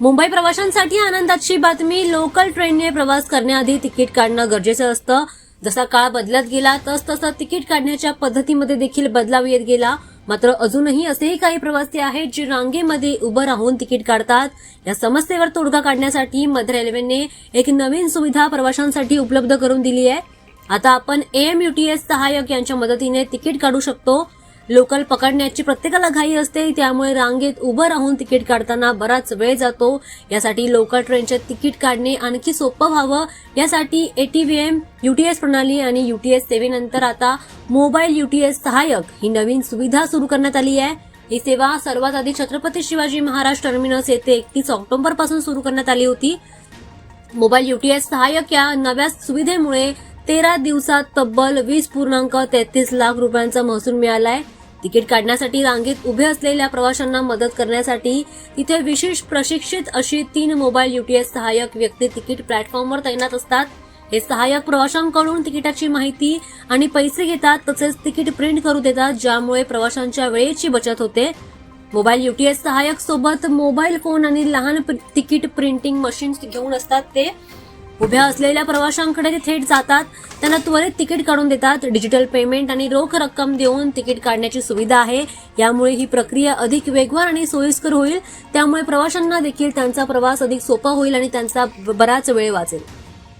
मुंबई प्रवाशांसाठी आनंदाची बातमी लोकल ट्रेनने प्रवास करण्याआधी तिकीट काढणं गरजेचं असतं. जसा काळ बदलत गेला तस तसा तिकीट काढण्याच्या पद्धतीमध्ये देखील बदलाव येत गेला. मात्र अजूनही असेही काही प्रवासी आहेत जे रांगेमध्ये उभं राहून तिकीट काढतात. या समस्येवर तोडगा काढण्यासाठी मध्य रेल्वेने एक नवीन सुविधा प्रवाशांसाठी उपलब्ध करून दिली आहे. आता आपण एएमयूटीएस सहाय्यक यांच्या मदतीने तिकीट काढू शकतो. लोकल पकडण्याची प्रत्येकाला घाई असते त्यामुळे रांगेत उभं राहून तिकीट काढताना बराच वेळ जातो. यासाठी लोकल ट्रेनचे तिकीट काढणे आणखी सोपं व्हावं. यासाठी एटीव्हीएम युटीएस प्रणाली आणि युटीएस सेवेनंतर आता मोबाईल युटीएस सहाय्यक ही नवीन सुविधा सुरू करण्यात आली आहे. ही सेवा सर्वात आधी छत्रपती शिवाजी महाराज टर्मिनस येथे एकतीस ऑक्टोबरपासून सुरू करण्यात आली होती. मोबाईल युटीएस सहाय्यक या नव्या सुविधेमुळे तेरा दिवसात तब्बल वीस पूर्णांक तेहतीस लाख रुपयांचा महसूल मिळालाय. तिकीट काढण्यासाठी रांगेत उभे असलेल्या प्रवाशांना मदत करण्यासाठी तिथे विशेष प्रशिक्षित अशी तीन मोबाईल युटीएस सहाय्यक व्यक्ती तिकीट प्लॅटफॉर्मवर तैनात असतात. हे सहाय्यक प्रवाशांकडून तिकिटाची माहिती आणि पैसे घेतात तसेच तिकीट प्रिंट करू देतात ज्यामुळे प्रवाशांच्या वेळेची बचत होते. मोबाईल युटीएस सहाय्यक सोबत मोबाईल फोन आणि लहान प्र- तिकीट प्रिंटिंग मशीन्स घेऊन असतात ते. उभ्या असलेल्या प्रवाशांकडे ते थेट जातात. त्यांना त्वरित तिकीट काढून देतात. डिजिटल पेमेंट आणि रोख रक्कम देऊन तिकीट काढण्याची सुविधा आहे. यामुळे ही प्रक्रिया अधिक वेगवान आणि सोयीस्कर होईल. त्यामुळे प्रवाशांना देखील त्यांचा प्रवास अधिक सोपा होईल आणि त्यांचा ब- बराच वेळ वाचेल.